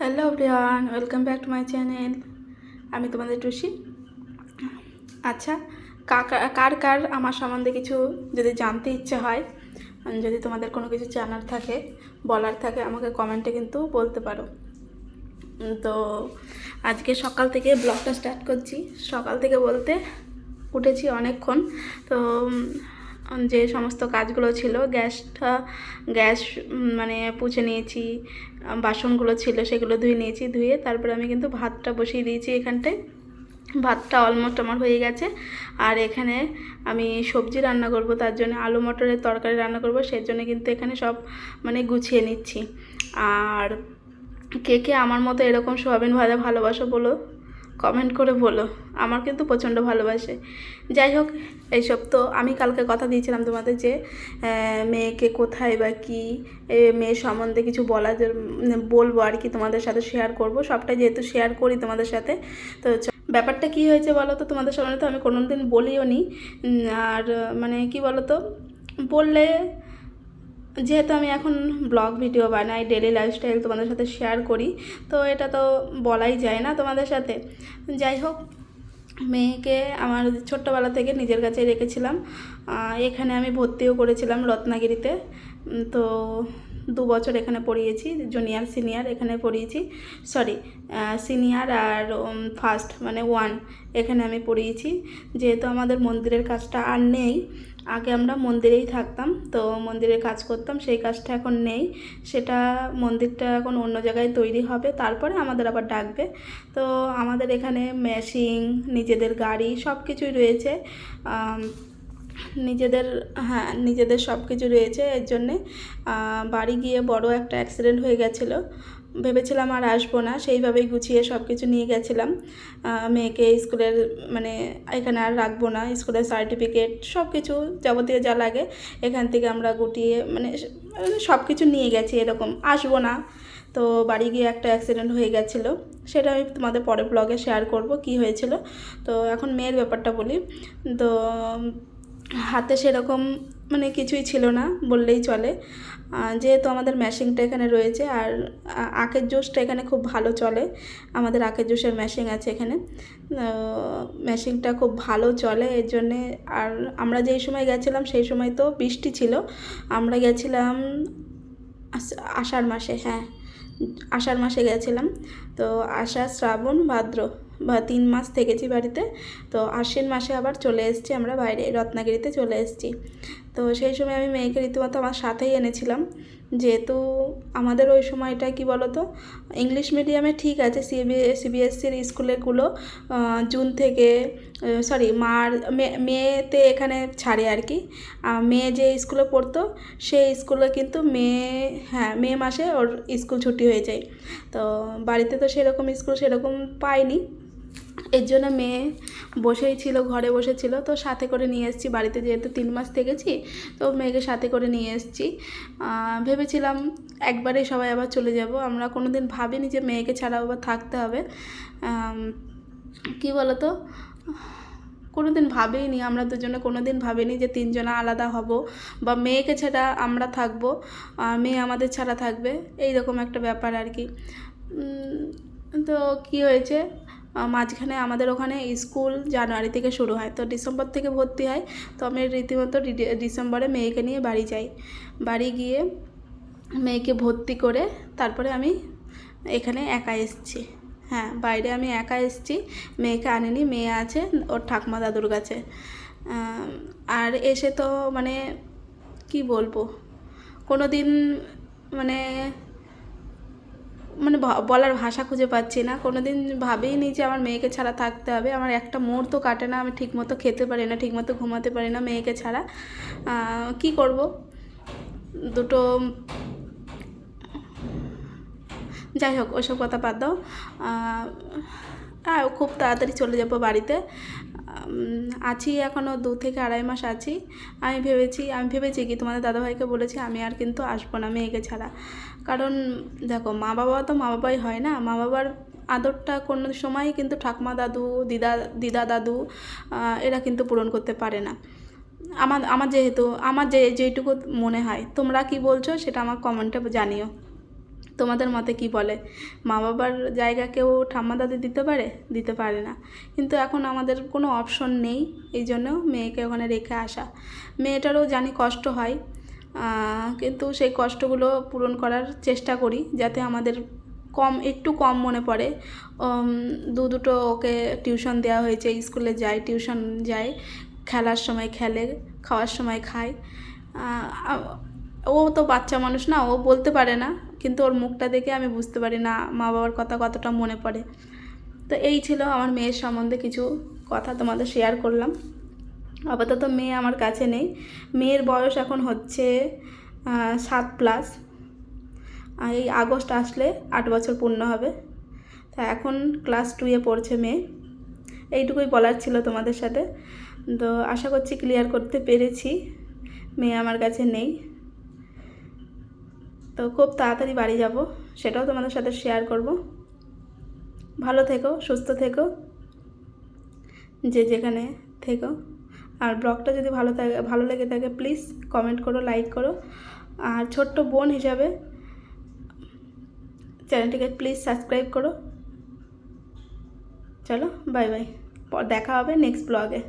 Hello everyone, welcome back to my channel. আমি তোমাদের টুসি। আচ্ছা কার কার আমার সম্বন্ধে কিছু যদি জানতে ইচ্ছে হয় যদি তোমাদের কোনো কিছু জানার থাকে, বলার থাকে, আমাকে কমেন্টে কিন্তু বলতে পারো। তো আজকে সকাল থেকে ব্লগটা স্টার্ট করছি। সকাল থেকে বলতে উঠেছি অনেকক্ষণ। তো যে সমস্ত কাজগুলো ছিল, গ্যাসটা, গ্যাস মানে পুছে নিয়েছি বাসনগুলো ছিল সেগুলো ধুয়ে নিয়েছি, ধুয়ে তারপরে আমি কিন্তু ভাতটা বসিয়ে দিয়েছি এখানটায়। ভাতটা অলমোস্ট আমার হয়ে গেছে। আর এখানে আমি সবজি রান্না করব, তার জন্য আলু মটরের তরকারি রান্না করব সেই জন্য কিন্তু এখানে সব মানে গুছিয়ে নিচ্ছি। আর কে কে আমার মতো এরকম সোয়াবিন ভাজা ভালোবাসো বলো? কমেন্ট করে বলো। আমার কিন্তু প্রচণ্ড ভালোবাসে। যাই হোক এইসব তো আমি কালকে কথা দিয়েছিলাম তোমাদের যে মেয়েকে কোথায় বা কী এ, মেয়ের সম্বন্ধে কিছু বলা বলব আর কি তোমাদের সাথে শেয়ার করব। সবটা যেহেতু শেয়ার করি তোমাদের সাথে তো ব্যাপারটা কি হয়েছে বলো তো? তোমাদের সামনে তো আমি কোনো দিন বলিও নি। আর মানে কি বলো তো? বললে যেহেতু আমি এখন ব্লগ ভিডিও বানাই ডেলি লাইফস্টাইল তোমাদের সাথে শেয়ার করি, তো এটা তো বলাই যায় না তোমাদের সাথে। যাই হোক, মেয়েকে আমার ছোট্টবেলা থেকে নিজের কাছে রেখেছিলাম। এখানে আমি ভর্তিও করেছিলাম রত্নাগিরিতে। তো দু বছর এখানে পড়িয়েছি জুনিয়র সিনিয়র এখানে পড়িয়েছি সরি সিনিয়র আর ফার্স্ট মানে ওয়ান এখানে আমি পড়িয়েছি। যেহেতু আমাদের মন্দিরের কাজটা আর নেই, আগে আমরা মন্দিরেই থাকতাম, তো মন্দিরে কাজ করতাম, সেই কাজটা এখন নেই। সেটা মন্দিরটা এখন অন্য জায়গায় তৈরি হবে, তারপরে আমাদের আবার ডাকবে। তো আমাদের এখানে মেশিন নিজেদের গাড়ি সব কিছুই রয়েছে নিজেদের হ্যাঁ নিজেদের সব কিছু রয়েছে এর জন্যে। বাড়ি গিয়ে বড় একটা অ্যাক্সিডেন্ট হয়ে গেছিল। ভেবেছিলাম আর আসব না, সেইভাবেই গুছিয়ে সব কিছু নিয়ে গেছিলাম। মেয়েকে স্কুলের মানে এখানে আর রাখব না, স্কুলের সার্টিফিকেট সব কিছু যাবতীয় যা লাগে, এখান থেকে আমরা গুটিয়ে মানে সব কিছু নিয়ে গেছি এরকম। আসব না। তো বাড়ি গিয়ে একটা অ্যাক্সিডেন্ট হয়ে গেছিল। সেটা আমি তোমাদের পরে ব্লগে শেয়ার করব কি হয়েছিল। তো এখন মেয়ের ব্যাপারটা বলি। তো হাতে সেরকম মানে কিছুই ছিল না, বললেই চলে। যেহেতু আমাদের ম্যাশিংটা এখানে রয়েছে, আর আখের জুসটা এখানে খুব ভালো চলে। আমাদের আখের জুসের ম্যাশিং আছে এখানে। ম্যাশিংটা খুব ভালো চলে, এর জন্যে, আর আমরা যেই সময় গেছিলাম, সেই সময় তো বৃষ্টি ছিল। আমরা গেছিলাম আষাঢ় মাসে হ্যাঁ আষাঢ় মাসে গেছিলাম। তো আষাঢ়, শ্রাবণ, ভাদ্র। বা তিন মাস থেকেছি বাড়িতে, তো আশ্বিন মাসে আবার চলে এসেছি আমরা বাইরে, রত্নাগিরিতে চলে এসেছি। তো সেই সময় আমি মেয়েকে রীতিমতো আমার সাথেই এনেছিলাম। যেহেতু আমাদের ওই সময়টা কি বলতো, ইংলিশ মিডিয়ামে ঠিক আছে, সিবি, সিবিএসসির স্কুলেগুলো জুন থেকে সরি মার মেতে এখানে ছাড়ে আর কি। মেয়ে যে স্কুলে পড়তো, সেই স্কুলে কিন্তু মে হ্যাঁ মে মাসে ওর স্কুল ছুটি হয়ে যায়। তো বাড়িতে তো সেরকম স্কুল সেরকম পাইনি। এর জন্য মেয়ে বসেই ছিল, ঘরে বসেছিল তো সাথে করে নিয়ে এসেছি বাড়িতে, যেহেতু তিন মাস থেকেছি, তো মেয়েকে সাথে করে নিয়ে এসেছি। ভেবেছিলাম একবারেই সবাই আবার চলে যাব। আমরা কোনো দিন ভাবিনি যে মেয়েকে ছাড়াও আবার থাকতে হবে। কি বলতো? কোনো দিন ভাবেইনি আমরা দুজনে কোনো দিন ভাবিনি যে তিনজনা আলাদা হব বা মেয়েকে ছাড়া আমরা থাকব মেয়ে আমাদের ছাড়া থাকবে। এই রকম একটা ব্যাপার আর কি। তো কি হয়েছে? মাঝখানে আমাদের ওখানে স্কুল জানুয়ারি থেকে শুরু হয়। তো ডিসেম্বর থেকে ভর্তি হয়। তো আমি রীতিমতো ডিসেম্বরে মেয়েকে নিয়ে বাড়ি যাই। বাড়ি গিয়ে মেয়েকে ভর্তি করে তারপরে আমি এখানে একা এসেছি। হ্যাঁ বাইরে আমি একা এসেছি। মেয়েকে আনিনি, মেয়ে আছে, ওর ঠাকুমা দাদুর কাছে। আর এসে তো মানে কি বলব? কোনো দিন মানে মানে বলার ভাষা খুঁজে পাচ্ছি না। কোনো দিন ভাবেই নি যে আমার মেয়েকে ছাড়া থাকতে হবে। আমার একটা মুহূর্ত কাটে না, আমি ঠিকমতো খেতে পারি না, ঠিকমতো ঘুমাতে পারি না মেয়েকে ছাড়া। কি করব? দুটো যাই হোক, ওসব কথা বাদ দাও। আর খুব তাড়াতাড়ি চলে যাব বাড়িতে। আছি এখনও দু থেকে আড়াই মাস আছি। আমি ভেবেছি আমি ভেবেছি কি তোমাদের দাদাভাইকে বলেছি, আমি আর কিন্তু আসব না মেয়েকে ছাড়া। কারণ দেখো, মা বাবা তো মা বাবাই হয় না। মা বাবার আদরটা কোনো সময় কিন্তু ঠাকুমা দাদু, দিদা দিদা দাদু এরা কিন্তু পূরণ করতে পারে না। আমার আমার যেহেতু, আমার যে, যেইটুকু মনে হয়, তোমরা কি বলছো সেটা আমার কমেন্টে জানিও। তোমাদের মতে কি বলে? মা বাবার জায়গা কেউ ঠাম্মা দাদি দিতে পারে? দিতে পারে না। কিন্তু এখন আমাদের কোনো অপশন নেই, এই জন্য মেয়েকে ওখানে রেখে আসা। মেয়েটারও জানি কষ্ট হয় কিন্তু সেই কষ্টগুলো পূরণ করার চেষ্টা করি, যাতে আমাদের কম, একটু কম মনে পড়ে। দু দুটো ওকে টিউশন দেওয়া হয়েছে, স্কুলে যায়, টিউশন যায়, খেলার সময় খেলে, খাওয়ার সময় খায়। ও তো বাচ্চা মানুষ না, ও বলতে পারে না। কিন্তু ওর মুখটা দেখে আমি বুঝতে পারি না মা বাবার কথা কতটা মনে পড়ে। তো এই ছিল আমার মেয়ের সম্বন্ধে কিছু কথা তোমাদের শেয়ার করলাম। আপাতত মেয়ে আমার কাছে নেই। মেয়ের বয়স এখন হচ্ছে সাত প্লাস এই আগস্ট আসলে আট বছর পূর্ণ হবে। তা এখন ক্লাস টুয়ে পড়ছে মেয়ে। এইটুকুই বলার ছিল তোমাদের সাথে। তো আশা করছি ক্লিয়ার করতে পেরেছি। মেয়ে আমার কাছে নেই। তো খুব তাড়াতাড়ি বাড়ি যাব, সেটাও তোমাদের সাথে শেয়ার করব। ভালো থেকো, সুস্থ থেকো, যে যেখানে থেকো। আর ব্লগটা যদি ভালো থাকে, ভালো লেগে থাকে প্লিজ কমেন্ট করো লাইক করো। আর ছোট্ট বোন হিসাবে চ্যানেলটিকে প্লিজ সাবস্ক্রাইব করো। চলো বাই বাই দেখা হবে নেক্সট ব্লগে